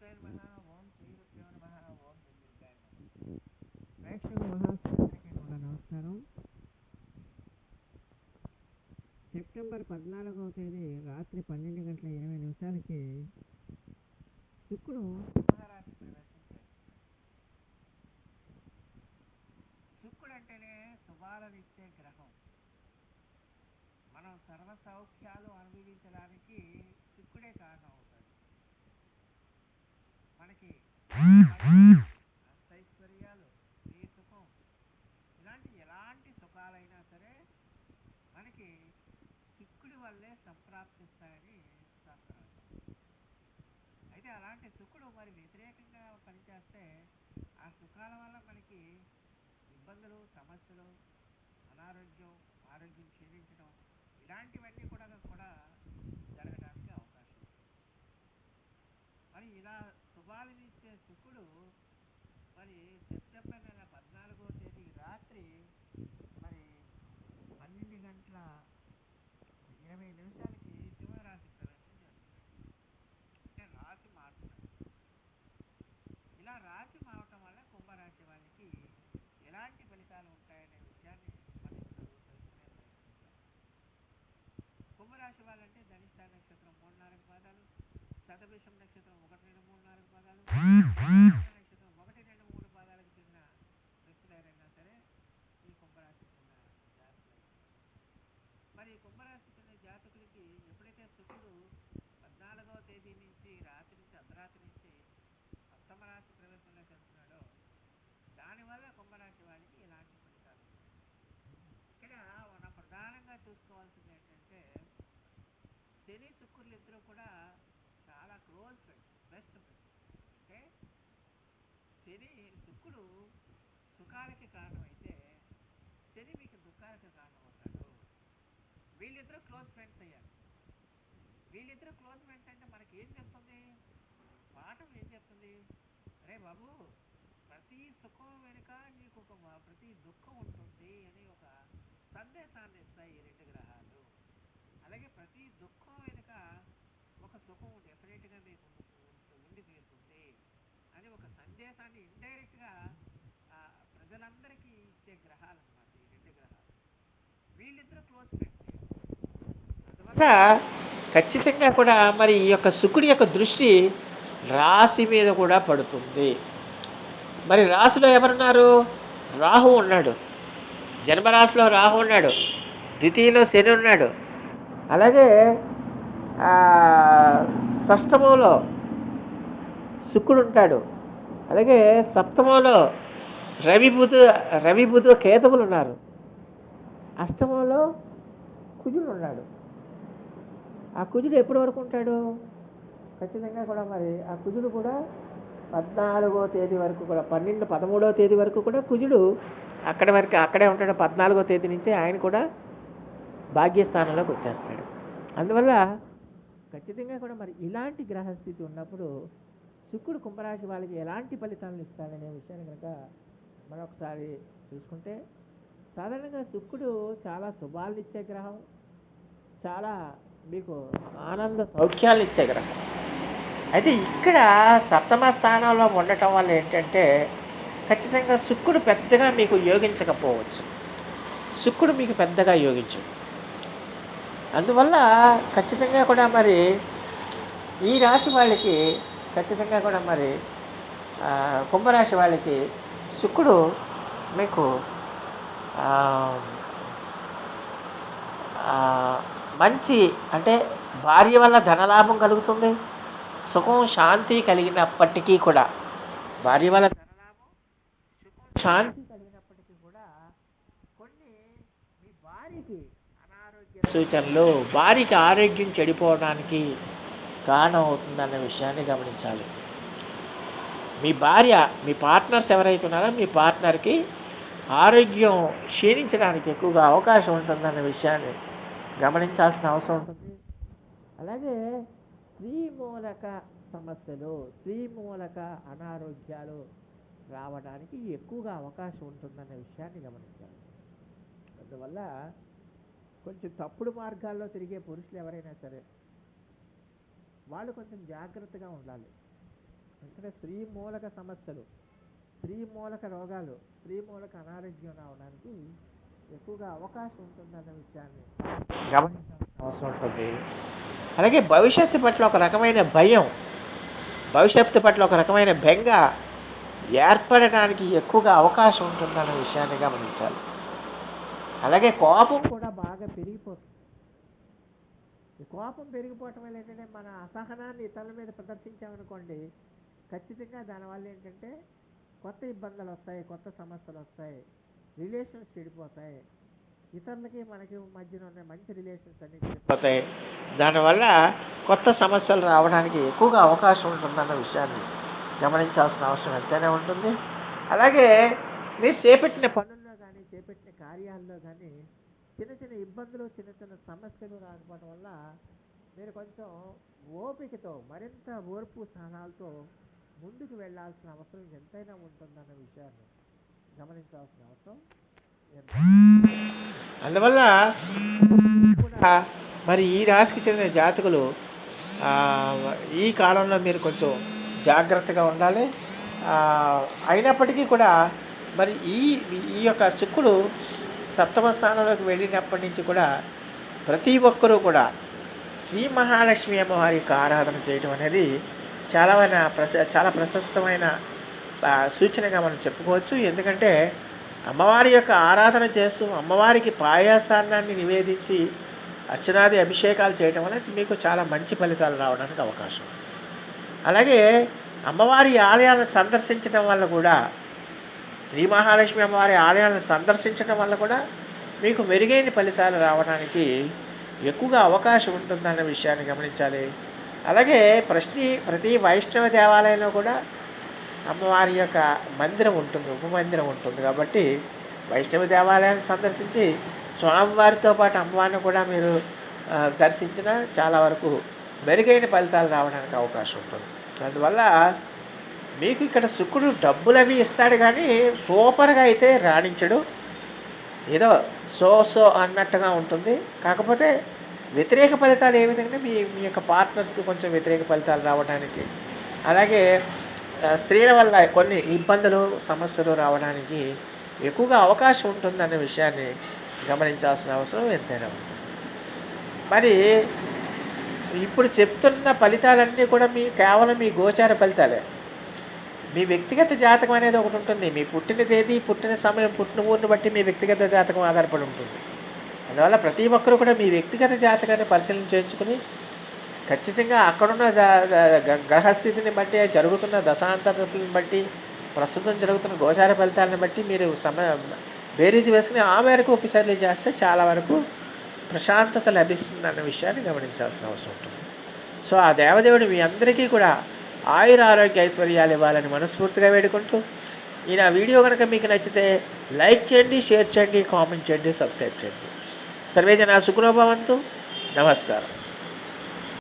శ్రీమాత్రేశ్వర నమ ఓం శ్రీరుభ్యో నమ ఓం దుర్గాయ నమః. ప్రేక్షక కూడా నమస్కారం. సెప్టెంబర్ పద్నాలుగవ తేదీ రాత్రి పన్నెండు గంటల ఇరవై నిమిషాలకి శుక్రుడు సింహరాశి ప్రవేశం చేస్తున్నాడు శుక్రుడు అంటేనే శుభాలనిచ్చే గ్రహం. మనం సర్వ సౌఖ్యాలు అనుభవించడానికి శుక్రుడే కారణం. మనకి అష్టైశ్వర్యాలు స్త్రీ సుఖం. ఇలాంటి ఎలాంటి సుఖాలైనా సరే మనకి శుక్రుడి వల్లే సంప్రాప్తిస్తాయని శాస్త్రం అయితే అలాంటి శుక్రుడు మరి వ్యతిరేకంగా పనిచేస్తే ఆ సుఖాల వల్ల మనకి ఇబ్బందులు సమస్యలు అనారోగ్యం ఆరోగ్యం క్షీణించడం ఇలాంటివన్నీ కూడా కూడా జరగడానికి అవకాశం ఉంది మరి ఇలా శుభాలనిచ్చే శుక్రుడు మరి సెప్టెంబర్ నెల పద్నాలుగో తేదీ రాత్రి మరి పన్నెండు గంటల ఇరవై నిమిషాలకి సింహరాశి ప్రవేశం చేస్తుంది అంటే రాశి మారుతుంది ఇలా రాశి మారటం వల్ల కుంభరాశి వాళ్ళకి ఎలాంటి ఫలితాలు ఉంటాయనే విషయాన్ని మనం ఇప్పుడు తెలుసుకునే ప్రయత్నిద్దాం. కుంభరాశి వాళ్ళంటే ధనిష్ట నక్షత్రం మూడు నాలుగు పాదాలు శతభిషం నక్షత్రం ఒకటి రెండు మూడు నాలుగు పాదాలు నక్షత్రం ఒకటి రెండు మూడు పాదాలకు చెందిన వ్యక్తులు ఎవరైనా సరే ఈ కుంభరాశికి చెందిన జాతకులు మరి ఈ కుంభరాశికి చెందిన జాతకులకి ఎప్పుడైతే శుక్రుడు పద్నాలుగవ తేదీ నుంచి రాత్రి నుంచి అర్ధరాత్రి నుంచి సప్తమ రాశి ప్రవేశంలోకి వెళ్తున్నాడో దానివల్ల కుంభరాశి వారికి ఇలాంటి ఫలితాలు ఇక్కడ మనం ప్రధానంగా చూసుకోవాల్సింది ఏంటంటే శని శుక్రులు ఇద్దరు కూడా చాలా క్లోజ్ ఫ్రెండ్స్ బెస్ట్ ఫ్రెండ్స్. అంటే శని శుక్రుడు సుఖాలకి కారణమైతే శని మీకు దుఃఖాలకి కారణమవుతాడు. వీళ్ళిద్దరూ క్లోజ్ ఫ్రెండ్స్ అయ్యారు. వీళ్ళిద్దరూ క్లోజ్ ఫ్రెండ్స్ అంటే మనకి ఏం చెప్తుంది? పాఠం ఏం చెప్తుంది? అరే బాబు ప్రతి సుఖం వెనుక నీకు ఒక ప్రతి దుఃఖం ఉంటుంది అని ఒక సందేశాన్ని ఇస్తాయి ఈ రెండు గ్రహాలు. అలాగే ప్రతి దుఃఖం వెనుక ఒక సుఖం డెఫినెట్గా మీకు ఉండి తీరుతుంది అని ఒక సందేశాన్ని ఇండైరెక్ట్గా ప్రజలందరికీ ఇచ్చే గ్రహాలు అన్నమాట ఈ రెండు గ్రహాలు. వీళ్ళిద్దరూ క్లోజ్ ఫ్రెండ్స్. అందువల్ల ఖచ్చితంగా కూడా మరి ఈ యొక్క శుకుడి యొక్క దృష్టి రాశి మీద కూడా పడుతుంది. మరి రాశిలో ఎవరున్నారు? రాహు ఉన్నాడు. జన్మరాశిలో రాహు ఉన్నాడు. ద్వితీయలో శని ఉన్నాడు. అలాగే షష్టమంలో శుక్రుడు ఉంటాడు. అలాగే సప్తమంలో రవి బుధ రవి బుధ కేతువులు ఉన్నారు. అష్టమంలో కుజుడు ఉన్నాడు. ఆ కుజుడు ఎప్పటి వరకు ఉంటాడు? ఖచ్చితంగా కూడా మరి ఆ కుజుడు కూడా పద్నాలుగో తేదీ వరకు కూడా పన్నెండు పదమూడవ తేదీ వరకు కూడా కుజుడు అక్కడ వరకు అక్కడే ఉంటాడు. పద్నాలుగో తేదీ నుంచే ఆయన కూడా భాగ్యస్థానంలోకి వచ్చేస్తాడు. అందువల్ల ఖచ్చితంగా కూడా మరి ఇలాంటి గ్రహస్థితి ఉన్నప్పుడు శుక్రుడు కుంభరాశి వాళ్ళకి ఎలాంటి ఫలితాలను ఇస్తాడనే విషయాన్ని కనుక మనం ఒకసారి చూసుకుంటే సాధారణంగా శుక్రుడు చాలా శుభాలను ఇచ్చే గ్రహం చాలా మీకు ఆనంద సౌఖ్యాలు ఇచ్చే గ్రహం. అయితే ఇక్కడ సప్తమ స్థానంలో ఉండటం వల్ల ఏంటంటే ఖచ్చితంగా శుక్రుడు పెద్దగా మీకు యోగించకపోవచ్చు. శుక్రుడు మీకు పెద్దగా యోగించడు. అందువల్ల ఖచ్చితంగా కూడా మరి ఈ రాశి వాళ్ళకి ఖచ్చితంగా కూడా మరి కుంభరాశి వాళ్ళకి శుక్రుడు మీకు మంచి అంటే భార్య వల్ల ధనలాభం కలుగుతుంది. సుఖం శాంతి కలిగినప్పటికీ కూడా. భార్య వల్ల ధనలాభం సుఖం శాంతి కలిగినప్పటికీ కూడా కొన్ని మీ భార్యకి అనారోగ్య సూచనలు భార్యకి ఆరోగ్యం చెడిపోవడానికి కారణం అవుతుందన్న విషయాన్ని గమనించాలి. మీ భార్య మీ పార్ట్నర్స్ ఎవరైతే ఉన్నారో మీ పార్ట్నర్కి ఆరోగ్యం క్షీణించడానికి ఎక్కువగా అవకాశం ఉంటుందన్న విషయాన్ని గమనించాల్సిన అవసరం ఉంటుంది. అలాగే స్త్రీ మూలక సమస్యలు స్త్రీ మూలక అనారోగ్యాలు రావడానికి ఎక్కువగా అవకాశం ఉంటుందనే విషయాన్ని గమనించాలి. అందువల్ల కొంచెం తప్పుడు మార్గాల్లో తిరిగే పురుషులు ఎవరైనా సరే వాళ్ళు కొంచెం జాగ్రత్తగా ఉండాలి. ఎందుకంటే స్త్రీ మూలక సమస్యలు స్త్రీ మూలక రోగాలు స్త్రీ మూలక అనారోగ్యం రావడానికి ఎక్కువగా అవకాశం ఉంటుందన్న విషయాన్ని గమనించాల్సిన అవసరం ఉంటుంది. అలాగే భవిష్యత్తు పట్ల ఒక రకమైన భయం భవిష్యత్తు పట్ల ఒక రకమైన బెంగ ఏర్పడడానికి ఎక్కువగా అవకాశం ఉంటుందన్న విషయాన్ని గమనించాలి. అలాగే కోపం కూడా బాగా పెరిగిపోతుంది. ఈ కోపం పెరిగిపోవటం వల్ల ఏంటంటే మన అసహనాన్ని ఇతరుల మీద ప్రదర్శించామనుకోండి ఖచ్చితంగా దానివల్ల ఏంటంటే కొత్త ఇబ్బందులు వస్తాయి కొత్త సమస్యలు వస్తాయి. రిలేషన్స్ చెడిపోతాయి. ఇతరులకి మనకి మధ్యన ఉన్న మంచి రిలేషన్స్ అన్ని చెడిపోతాయి. దానివల్ల కొత్త సమస్యలు రావడానికి ఎక్కువగా అవకాశం ఉంటుందన్న విషయాన్ని గమనించాల్సిన అవసరం ఎంతైనా ఉంటుంది. అలాగే మీరు చేపట్టిన పనుల్లో కానీ చేపట్టిన కార్యాల్లో కానీ చిన్న చిన్న ఇబ్బందులు చిన్న చిన్న సమస్యలు రాకపోవడం వల్ల మీరు కొంచెం ఓపికతో మరింత ఓర్పు సహనాలతో ముందుకు వెళ్ళాల్సిన అవసరం ఎంతైనా ఉంటుందన్న విషయాన్ని గమనించాల్సిన అవసరం అందువల్ల కూడా మరి ఈ రాశికి చెందిన జాతకులు ఈ కాలంలో మీరు కొంచెం జాగ్రత్తగా ఉండాలి. అయినప్పటికీ కూడా మరి ఈ ఈ యొక్క శుక్రుడు సప్తమ స్థానంలోకి వెళ్ళినప్పటి నుంచి కూడా ప్రతి ఒక్కరూ కూడా శ్రీ మహాలక్ష్మి అమ్మవారి యొక్క ఆరాధన చేయడం అనేది చాలా ప్రశ చాలా ప్రశస్తమైన సూచనగా మనం చెప్పుకోవచ్చు. ఎందుకంటే అమ్మవారి యొక్క ఆరాధన చేస్తూ అమ్మవారికి పాయాసాన్నాన్ని నివేదించి అర్చనాది అభిషేకాలు చేయటం వల్ల మీకు చాలా మంచి ఫలితాలు రావడానికి అవకాశం. అలాగే అమ్మవారి ఆలయాలను సందర్శించడం వల్ల కూడా శ్రీ మహాలక్ష్మి అమ్మవారి ఆలయాలను సందర్శించడం వల్ల కూడా మీకు మెరుగైన ఫలితాలు రావడానికి ఎక్కువగా అవకాశం ఉంటుందన్న విషయాన్ని గమనించాలి. అలాగే ప్రశ్ని ప్రతి వైష్ణవ దేవాలయంలో కూడా అమ్మవారి యొక్క మందిరం ఉంటుంది ఉపమందిరం ఉంటుంది. కాబట్టి వైష్ణవ దేవాలయాన్ని సందర్శించి స్వామివారితో పాటు అమ్మవారిని కూడా మీరు దర్శించిన చాలా వరకు మెరుగైన ఫలితాలు రావడానికి అవకాశం ఉంటుంది. అందువల్ల మీకు ఇక్కడ శుక్రుడు డబ్బులు అవి ఇస్తాడు కానీ సూపర్గా అయితే రాణించడు. ఏదో సో సో అన్నట్టుగా ఉంటుంది. కాకపోతే వ్యతిరేక ఫలితాలు ఏ విధంగా మీ మీ యొక్క పార్ట్నర్స్కి కొంచెం వ్యతిరేక ఫలితాలు రావడానికి. అలాగే స్త్రీల వల్ల కొన్ని ఇబ్బందులు సమస్యలు రావడానికి ఎక్కువగా అవకాశం ఉంటుందనే విషయాన్ని గమనించాల్సిన అవసరం ఎంతైనా ఉంది. మరి ఇప్పుడు చెప్తున్న ఫలితాలన్నీ కూడా మీ కేవలం మీ గోచార ఫలితాలే. మీ వ్యక్తిగత జాతకం అనేది ఒకటి ఉంటుంది. మీ పుట్టిన తేదీ పుట్టిన సమయం పుట్టిన ఊరిని బట్టి మీ వ్యక్తిగత జాతకం ఆధారపడి ఉంటుంది. అందువల్ల ప్రతి ఒక్కరూ కూడా మీ వ్యక్తిగత జాతకాన్ని పరిశీలన చేయించుకుని ఖచ్చితంగా అక్కడున్న గ్రహస్థితిని బట్టి జరుగుతున్న దశాంత దశలను బట్టి ప్రస్తుతం జరుగుతున్న గోచార ఫలితాలను బట్టి మీరు సమ బేరీజు వేసుకుని ఆ మేరకు ఉపచర్యలు చేస్తే చాలా వరకు ప్రశాంతత లభిస్తుంది అన్న విషయాన్ని గమనించాల్సిన అవసరం ఉంటుంది. సో ఆ దేవదేవుడు మీ అందరికీ కూడా ఆయుర ఆరోగ్య ఐశ్వర్యాలు ఇవ్వాలని మనస్ఫూర్తిగా వేడుకుంటూ ఈ నా వీడియో కనుక మీకు నచ్చితే లైక్ చేయండి షేర్ చేయండి కామెంట్ చేయండి సబ్స్క్రైబ్ చేయండి. సర్వేజన సుఖనోభవంతు నమస్కారం.